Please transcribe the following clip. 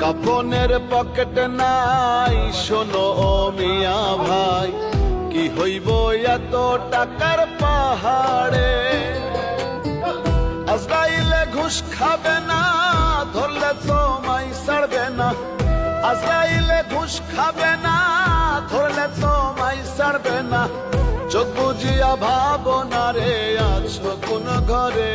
কাপনের pocket নাই, শোনো ও মিয়া ভাই, কি হইব এত টাকার পাহাড়ে? আজরাইলে ঘুষ খাবে না, ধরলে তোমায় ছাড়বে না। আজরাইলে ঘুষ খাবে না, ধরলে তোমায় ছাড়বে না। চোখ বুঝিয়া ভাবনা রে আছো কোন ঘরে?